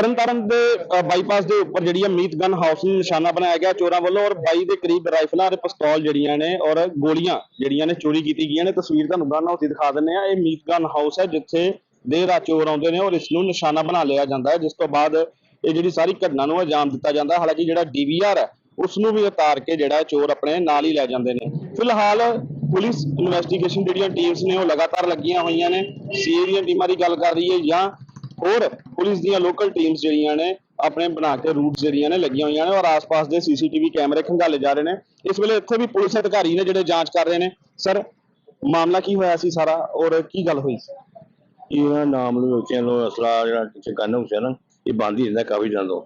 ਤਰਨਤਾਰਨ ਦੇ ਬਾਈਪਾਸ ਦੇ ਉੱਪਰ ਜਿਹੜੀ ਹੈ ਮੀਤ ਗਨ ਹਾਊਸ ਨੂੰ ਨਿਸ਼ਾਨਾ ਬਣਾਇਆ ਗਿਆ ਚੋਰਾਂ ਵੱਲੋਂ ਔਰ 22 ਦੇ ਕਰੀਬ ਰਾਈਫਲਾਂ ਤੇ ਪਿਸਤੌਲ ਜਿਹੜੀਆਂ ਨੇ ਔਰ ਗੋਲੀਆਂ ਜਿਹੜੀਆਂ ਨੇ ਚੋਰੀ ਕੀਤੀ ਗਈਆਂ ਨੇ। ਤਸਵੀਰ ਤੁਹਾਨੂੰ ਗਨ ਹਾਊਸ ਦਿਖਾ ਦਿੰਨੇ ਆ ਇਹ ਮੀਤ ਗਨ ਹਾਊਸ ਹੈ ਜਿੱਥੇ ਦੇਰ ਰਾਤ ਚੋਰ ਆਉਂਦੇ ਨੇ ਔਰ ਇਸ ਨੂੰ ਨਿਸ਼ਾਨਾ ਬਣਾ ਲਿਆ ਜਾਂਦਾ ਹੈ, ਜਿਸ ਤੋਂ ਬਾਅਦ ਇਹ ਜਿਹੜੀ ਸਾਰੀ ਘਟਨਾ ਨੂੰ ਅੰਜਾਮ ਦਿੱਤਾ ਜਾਂਦਾ ਹਾਲਾਂਕਿ ਜਿਹੜਾ ਡੀਵੀਆਰ ਹੈ, ਉਸ ਨੂੰ ਵੀ ਉਤਾਰ ਕੇ ਜਿਹੜਾ ਚੋਰ ਆਪਣੇ ਨਾਲ ਹੀ ਲੈ ਜਾਂਦੇ ਨੇ। ਫਿਲਹਾਲ ਪੁਲਿਸ ਇਨਵੈਸਟੀਗੇਸ਼ਨ ਜਿਹੜੀਆਂ ਟੀਮਸ ਨੇ ਉਹ ਲਗਾਤਾਰ ਲੱਗੀਆਂ ਹੋਈਆਂ ਨੇ। ਸੀਏ ਦੀਆਂ ਟੀਮਾਂ ਦੀ ਗੱਲ ਕਰ ਰਹੀ ਹੈ ਜਾਂ ਹੋਰ ਪੁਲਿਸ ਦੀਆਂ ਲੋਕਲ ਟੀਮਸ ਜਿਹੜੀਆਂ ਨੇ ਆਪਣੇ ਬਣਾ ਕੇ ਰੂਟਸ ਜਿਹੜੀਆਂ ਨੇ ਲੱਗੀਆਂ ਹੋਈਆਂ ਨੇ ਔਰ ਆਸ-ਪਾਸ ਦੇ ਸੀਸੀਟੀਵੀ ਕੈਮਰੇ ਖੰਗਾਲੇ ਜਾ ਰਹੇ ਨੇ। ਇਸ ਵੇਲੇ ਇੱਥੇ ਵੀ ਪੁਲਿਸ ਅਧਿਕਾਰੀ ਨੇ ਜਿਹੜੇ ਜਾਂਚ ਕਰ ਰਹੇ ਨੇ। ਸਰ ਮਾਮਲਾ ਕੀ ਹੋਇਆ ਸੀ ਸਾਰਾ ਔਰ ਕੀ ਗੱਲ ਹੋਈ ਸੀ? ਇਹਨਾਂ ਨਾਮ ਨੂੰ ਬੱਚਿਆਂ ਨੂੰ ਅਸਲਾ ਜਿਹੜਾ ਪਿੱਛੇ ਕੰਨ ਹੁੰਦਾ ਨਾ ਇਹ ਬੰਦ ਹੀ ਰਹਿੰਦਾ ਕਾਫੀ ਦਿਨਾਂ ਤੋਂ।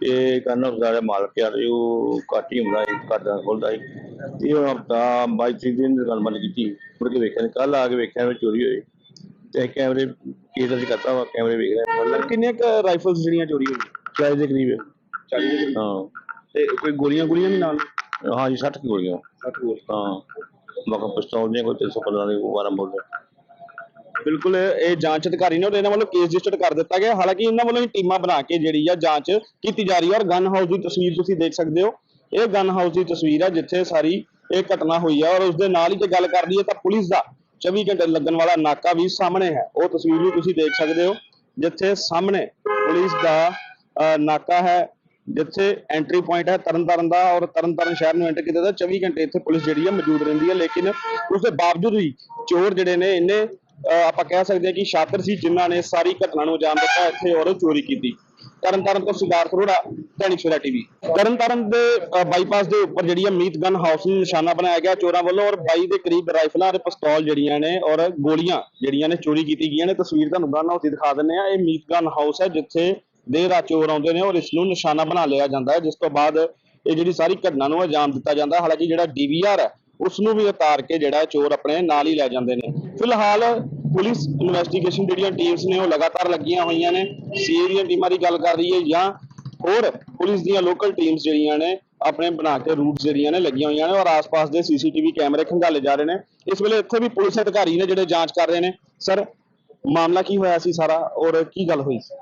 ਤੇ ਕੰਨ ਹੁੰਦਾ ਜਿਹੜਾ ਮਾਲਕ ਤੇ ਉਹ ਘੱਟ ਹੀ ਹੁੰਦਾ ਹੈ ਘੱਟ ਖੁੱਲਦਾ ਹੈ ਉਹ ਹਫਤਾ 22 ਤਰੀਕ ਦਿਨ ਗੱਲ ਬੰਦ ਕੀਤੀ। ਮੁੜ ਕੇ ਵੇਖਿਆ ਕੱਲ ਆ ਕੇ ਵੇਖਿਆ ਵੀ ਚੋਰੀ ਹੋਈ। ਤੇ ਕੈਮਰੇ ਕੇਸ ਅਸੀਂ ਕਰਤਾ ਵਾ ਕੈਮਰੇ ਵੇਖ ਰਹੇ ਹਾਂ ਸਰ ਕਿੰਨੇ ਕ ਰਾਈਫਲਸ ਜਿਹੜੀਆਂ ਚੋਰੀ ਹੋਈਆਂ? ਚਾਹੀਦੇ ਦੇ ਕਰੀਬ 40 ਦੇ ਕਰੀਬ। ਹਾਂ। ਤੇ ਕੋਈ ਗੋਲੀਆਂ ਗੋਲੀਆਂ ਵੀ ਨਾਲ? ਹਾਂ ਜੀ 60 ਗੋਲੀਆਂ। 60 ਗੋਲੀ ਹਾਂ। ਮੱਕਾ ਪਿਸਤੌਲ ਦੀਆਂ ਕੋਈ 315 ਦੇ 12 ਬੋਲਦੇ ਬਿਲਕੁਲ ਇਹ ਜਾਂਚ ਅਧਿਕਾਰੀ ਨੇ ਔਰ ਇਹਨਾਂ ਵੱਲੋਂ ਕੇਸ ਰਜਿਸਟਰ ਕਰ ਦਿੱਤਾ ਗਿਆ। ਹਾਲਾਂਕਿ ਇਹਨਾਂ ਵੱਲੋਂ ਹੀ ਟੀਮਾਂ ਬਣਾ ਕੇ ਜਿਹੜੀ ਆ ਜਾਂਚ ਕੀਤੀ ਜਾ ਰਹੀ ਹੈ ਔਰ ਗਨ ਹਾਊਸ ਦੀ ਤਸਵੀਰ ਤੁਸੀਂ ਦੇਖ ਸਕਦੇ ਹੋ। ਇਹ ਗਨ ਹਾਊਸ ਦੀ ਤਸਵੀਰ ਹੈ ਜਿੱਥੇ ਸਾਰੀ ਇਹ ਘਟਨਾ ਹੋਈ ਹੈ ਔਰ ਉਸ ਦੇ ਨਾਲ ਹੀ ਜੇ ਗੱਲ ਕਰ ਲਈਏ ਤਾਂ ਪੁਲਿਸ ਦਾ 24 ਘੰਟੇ ਲੱਗਣ ਵਾਲਾ ਨਾਕਾ ਵੀ ਸਾਹਮਣੇ ਹੈ। ਉਹ ਤਸਵੀਰ ਵੀ ਤੁਸੀਂ ਦੇਖ ਸਕਦੇ ਹੋ, ਜਿੱਥੇ ਸਾਹਮਣੇ ਪੁਲਿਸ ਦਾ ਨਾਕਾ ਹੈ, ਜਿੱਥੇ ਐਂਟਰੀ ਪੁਆਇੰਟ ਹੈ ਤਰਨਤਾਰਨ ਦਾ ਔਰ ਤਰਨਤਾਰਨ ਸ਼ਹਿਰ ਨੂੰ ਐਂਟਰ ਕੀਤਾ ਤਾਂ 24 ਘੰਟੇ ਇੱਥੇ ਪੁਲਿਸ ਜਿਹੜੀ ਹੈ ਮੌਜੂਦ ਰਹਿੰਦੀ ਹੈ। ਲੇਕਿਨ ਉਸ ਦੇ ਬਾਵਜੂਦ ਵੀ ਚੋਰ ਜਿਹੜੇ ਨੇ ਇੰਨੇ, ਅਹ, ਆਪਾਂ ਕਹਿ ਸਕਦੇ ਹਾਂ ਕਿ ਸ਼ਾਤਰ ਸੀ, ਜਿਨ੍ਹਾਂ ਨੇ ਸਾਰੀ ਘਟਨਾ ਨੂੰ ਅੰਜਾਮ ਦਿੱਤਾ, ਇੱਥੇ ਔਰ ਚੋਰੀ ਕੀਤੀ। ਤਰਨਤਾਰਨ ਤੋਂ ਸਿਦਾਰਥ ਅਰੋੜਾ ਦੈਨਿਕ ਸਵੇਰਾ ਟੀਵੀ ਤਰਨਤਾਰਨ ਦੇ ਬਾਈਪਾਸ ਦੇ ਉੱਪਰ ਜਿਹੜੀ ਹੈ ਮੀਤ ਗਨ ਹਾਊਸ ਨੂੰ ਨਿਸ਼ਾਨਾ ਬਣਾਇਆ ਗਿਆ ਚੋਰਾਂ ਵੱਲੋਂ ਔਰ 22 ਦੇ ਕਰੀਬ ਰਾਈਫਲਾਂ ਤੇ ਪਿਸਤੌਲ ਜਿਹੜੀਆਂ ਨੇ ਔਰ ਗੋਲੀਆਂ ਜਿਹੜੀਆਂ ਨੇ ਚੋਰੀ ਕੀਤੀ ਗਈਆਂ ਨੇ। ਤਸਵੀਰ ਤੁਹਾਨੂੰ ਗਨ ਹਾਊਸ ਦਿਖਾ ਦਿੰਨੇ ਆ ਇਹ ਮੀਤ ਗਨ ਹਾਊਸ ਹੈ ਜਿੱਥੇ ਦੇਰ ਰਾਤ ਚੋਰ ਆਉਂਦੇ ਨੇ ਔਰ ਇਸ ਨੂੰ ਨਿਸ਼ਾਨਾ ਬਣਾ ਲਿਆ ਜਾਂਦਾ ਹੈ। ਜਿਸ ਤੋਂ ਬਾਅਦ ਇਹ ਜਿਹੜੀ ਸਾਰੀ ਘਟਨਾ ਨੂੰ ਅੰਜਾਮ ਦਿੱਤਾ ਜਾਂਦਾ ਹਾਲਾਂਕਿ ਜਿਹੜਾ ਡੀਵੀਆਰ ਹੈ ਉਸ ਨੂੰ ਵੀ ਉਤਾਰ ਕੇ ਜਿਹੜਾ ਚੋਰ ਆਪਣੇ ਨਾਲ ਹੀ ਲੈ ਜਾਂਦੇ ਨੇ। ਫਿਲਹਾਲ ਪੁਲਿਸ ਇਨਵੈਸਟੀਗੇਸ਼ਨ ਜਿਹੜੀਆਂ ਟੀਮਸ ਨੇ ਉਹ ਲਗਾਤਾਰ ਲੱਗੀਆਂ ਹੋਈਆਂ ਨੇ। ਸੀਏ ਦੀਆਂ ਟੀਮਾਂ ਦੀ ਗੱਲ ਕਰ ਰਹੀ ਹੈ ਜਾਂ ਹੋਰ ਪੁਲਿਸ ਦੀਆਂ ਲੋਕਲ ਟੀਮਸ ਜਿਹੜੀਆਂ ਨੇ, ਆਪਣੇ ਬਣਾ ਕੇ ਰੂਟਸ ਜਿਹੜੀਆਂ ਨੇ ਲੱਗੀਆਂ ਹੋਈਆਂ ਨੇ ਔਰ ਆਸ-ਪਾਸ ਦੇ ਸੀਸੀਟੀਵੀ ਕੈਮਰੇ ਖੰਗਾਲੇ ਜਾ ਰਹੇ ਨੇ। ਇਸ ਵੇਲੇ ਇੱਥੇ ਵੀ ਪੁਲਿਸ ਅਧਿਕਾਰੀ ਨੇ ਜਿਹੜੇ ਜਾਂਚ ਕਰ ਰਹੇ ਨੇ। ਸਰ, ਮਾਮਲਾ ਕੀ ਹੋਇਆ ਸੀ ਸਾਰਾ ਔਰ ਕੀ ਗੱਲ ਹੋਈ ਸੀ?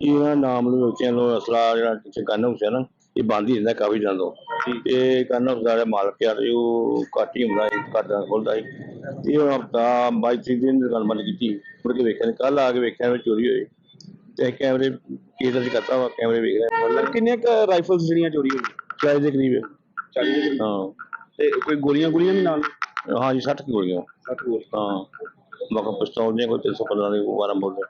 ਇਹਨਾਂ ਨਾਮ ਨੂੰ ਬੱਚਿਆਂ ਅਸਲਾ ਜਿਹੜਾ ਪਿੱਛੇ ਕੰਨ ਇਹ ਬੰਦ ਹੀ ਰਹਿੰਦਾ ਕਾਫੀ ਦਿਨਾਂ ਤੋਂ। ਤੇ ਕੰਨ ਹੁੰਦਾ ਮਾਲਕ ਆ ਤੇ ਉਹ ਘੱਟ ਹੀ ਹੁੰਦਾ ਹੈ ਘੱਟ ਖੁੱਲਦਾ ਹੈ ਉਹ ਹਫਤਾ 22 ਤਰੀਕ ਦਿਨ ਗੱਲ ਬੰਦ ਕੀਤੀ। ਮੁੜ ਕੇ ਵੇਖਿਆ ਕੱਲ ਆ ਕੇ ਵੇਖਿਆ ਵੀ ਚੋਰੀ ਹੋਈ। ਤੇ ਕੈਮਰੇ ਕੇਸ ਅਸੀਂ ਕਰਤਾ ਵਾ ਕੈਮਰੇ ਵੇਖ ਰਹੇ। ਹਾਂ ਸਰ ਕਿੰਨੇ ਕ ਰਾਈਫਲਸ ਜਿਹੜੀਆਂ ਚੋਰੀ ਹੋਈਆਂ? ਚਾਹੀਦੇ ਦੇ ਕਰੀਬ। 40 ਦੇ ਕਰੀਬ। ਹਾਂ। ਤੇ ਕੋਈ ਗੋਲੀਆਂ ਗੋਲੀਆਂ ਵੀ ਨਾਲ? ਹਾਂ ਜੀ 60 ਗੋਲੀਆਂ। 60 ਗੋਲੀ ਹਾਂ। ਮੱਕਾ ਪਿਸਤੌਲ ਦੀਆਂ ਕੋਈ 315 ਦੇ 12 ਬੋਲਦੇ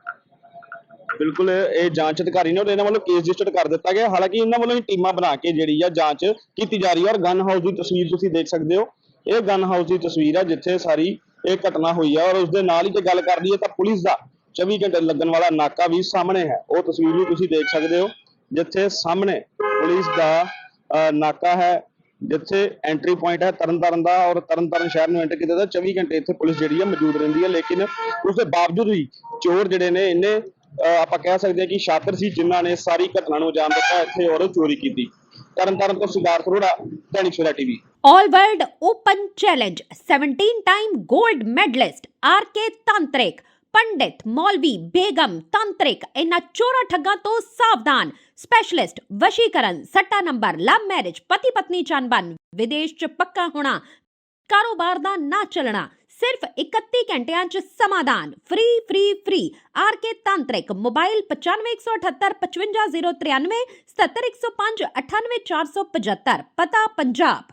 ਬਿਲਕੁਲ, ਇਹ ਜਾਂਚ ਅਧਿਕਾਰੀ ਨੇ ਔਰ ਇਹਨਾਂ ਵੱਲੋਂ ਕੇਸ ਰਜਿਸਟਰ ਕਰ ਦਿੱਤਾ ਗਿਆ। ਹਾਲਾਂਕਿ ਇਹਨਾਂ ਵੱਲੋਂ ਹੀ ਟੀਮਾਂ ਬਣਾ ਕੇ ਜਿਹੜੀ ਆ ਜਾਂਚ ਕੀਤੀ ਜਾ ਰਹੀ ਹੈ ਔਰ ਗਨ ਹਾਊਸ ਦੀ ਤਸਵੀਰ ਤੁਸੀਂ ਦੇਖ ਸਕਦੇ ਹੋ। ਇਹ ਗਨ ਹਾਊਸ ਦੀ ਤਸਵੀਰ ਹੈ ਜਿੱਥੇ ਸਾਰੀ ਇਹ ਘਟਨਾ ਹੋਈ ਹੈ ਔਰ ਉਸ ਦੇ ਨਾਲ ਹੀ ਜੇ ਗੱਲ ਕਰ ਲਈਏ ਤਾਂ ਪੁਲਿਸ ਦਾ 24 ਘੰਟੇ ਲੱਗਣ ਵਾਲਾ ਨਾਕਾ ਵੀ ਸਾਹਮਣੇ ਹੈ। ਉਹ ਤਸਵੀਰ ਵੀ ਤੁਸੀਂ ਦੇਖ ਸਕਦੇ ਹੋ, ਜਿੱਥੇ ਸਾਹਮਣੇ ਪੁਲਿਸ ਦਾ ਨਾਕਾ ਹੈ, ਜਿੱਥੇ ਐਂਟਰੀ ਪੁਆਇੰਟ ਹੈ ਤਰਨਤਾਰਨ ਦਾ ਔਰ ਤਰਨਤਾਰਨ ਸ਼ਹਿਰ ਨੂੰ ਐਂਟਰ ਕੀਤਾ ਤਾਂ 24 ਘੰਟੇ ਇੱਥੇ ਪੁਲਿਸ ਜਿਹੜੀ ਹੈ ਮੌਜੂਦ ਰਹਿੰਦੀ ਹੈ। ਲੇਕਿਨ ਉਸ ਦੇ ਬਾਵਜੂਦ ਵੀ ਚੋਰ ਜਿਹੜੇ ਨੇ ਇੰਨੇ ਆਪਾਂ ਕਹਿ ਸਕਦੇ ਹਾਂ ਕਿ ਸ਼ਾਤਰ ਸੀ ਜਿਨ੍ਹਾਂ ਨੇ ਸਾਰੀ ਘਟਨਾ ਨੂੰ ਅੰਜਾਮ ਦਿੱਤਾ, ਇੱਥੇ ਔਰ ਚੋਰੀ ਕੀਤੀ। ਤਰਨਤਾਰਨ ਤੋਂ Sidharth Arora Dainik Savera TV All World Open Challenge 17 time gold medalist RK Tantrik pandit maulvi begum tantrik ਇਹਨਾਂ ਚੋਰਾ ਠੱਗਾਂ ਤੋਂ ਸਾਵਧਾਨ ਸਪੈਸ਼ਲਿਸਟ ਵਸ਼ੀਕਰਨ, ਸੱਟਾ ਨੰਬਰ ਲਵ ਮੈਰਿਜ ਪਤੀ ਪਤਨੀ ਚੰਬਨ ਵਿਦੇਸ਼ ਚ ਪੱਕਾ ਹੋਣਾ, ਕਾਰੋਬਾਰ ਦਾ ਨਾ ਚੱਲਣਾ ਸਿਰਫ 31 ਘੰਟਿਆਂ ਚ ਸਮਾਧਾਨ free free free R K Tantrik mobile 9518 55093 77105 98475 ਪਤਾ, ਪੰਜਾਬ।